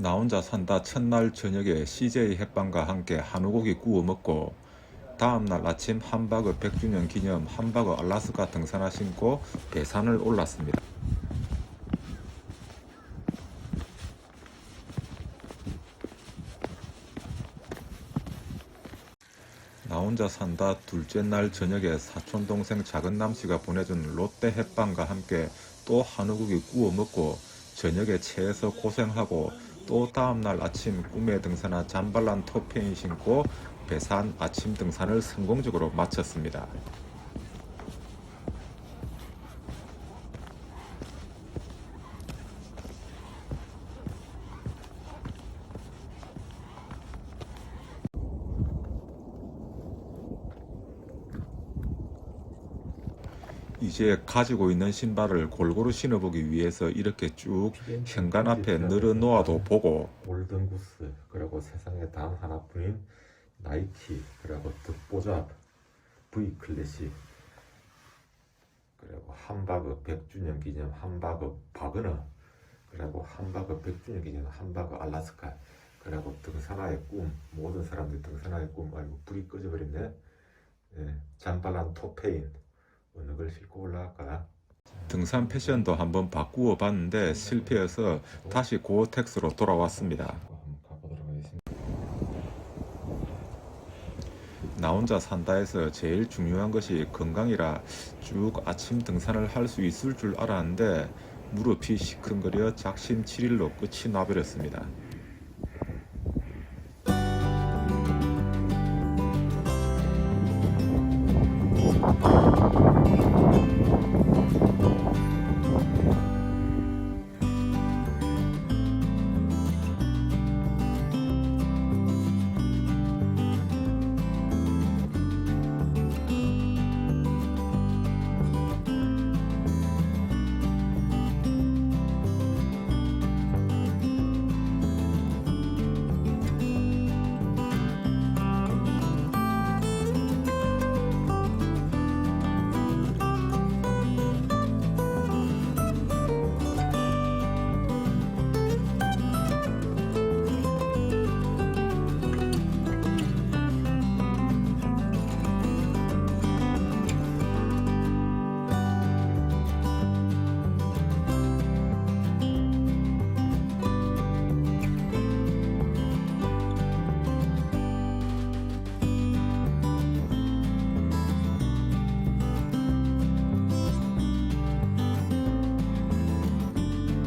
나 혼자 산다 첫날 저녁에 CJ 햇반과 함께 한우고기 구워 먹고 다음날 아침 함바그 100주년 기념 함바그 알라스카 등산화 신고 배산을 올랐습니다. 나 혼자 산다 둘째 날 저녁에 사촌 동생 작은 남씨가 보내준 롯데 햇반과 함께 또 한우고기 구워 먹고 저녁에 체해서 고생하고 또 다음날 아침 꿈에 등산화 잠발란 토페인 신고 배산 아침 등산을 성공적으로 마쳤습니다. 이제 가지고 있는 신발을 골고루 신어보기 위해서 이렇게 쭉 현관 앞에 늘어 놓아도 보고. 올든구스 그리고 세상에 단 하나뿐인 나이키 그리고 득보잡 V 클래식 그리고 함바그 100주년 기념 함바그 바그너 그리고 함바그 100주년 기념 함바그 알라스카 그리고 등산화의 꿈 모든 사람들이 등산화의 꿈 아이고 불이 꺼져버렸네 예, 잠발란 토페인 어느 걸 신고 올라갈까 등산 패션도 한번 바꾸어 봤는데 실패해서 다시 고어텍스로 돌아왔습니다. 나 혼자 산다에서 제일 중요한 것이 건강이라 쭉 아침 등산을 할 수 있을 줄 알았는데 무릎이 시큰거려 작심 7일로 끝이 나버렸습니다.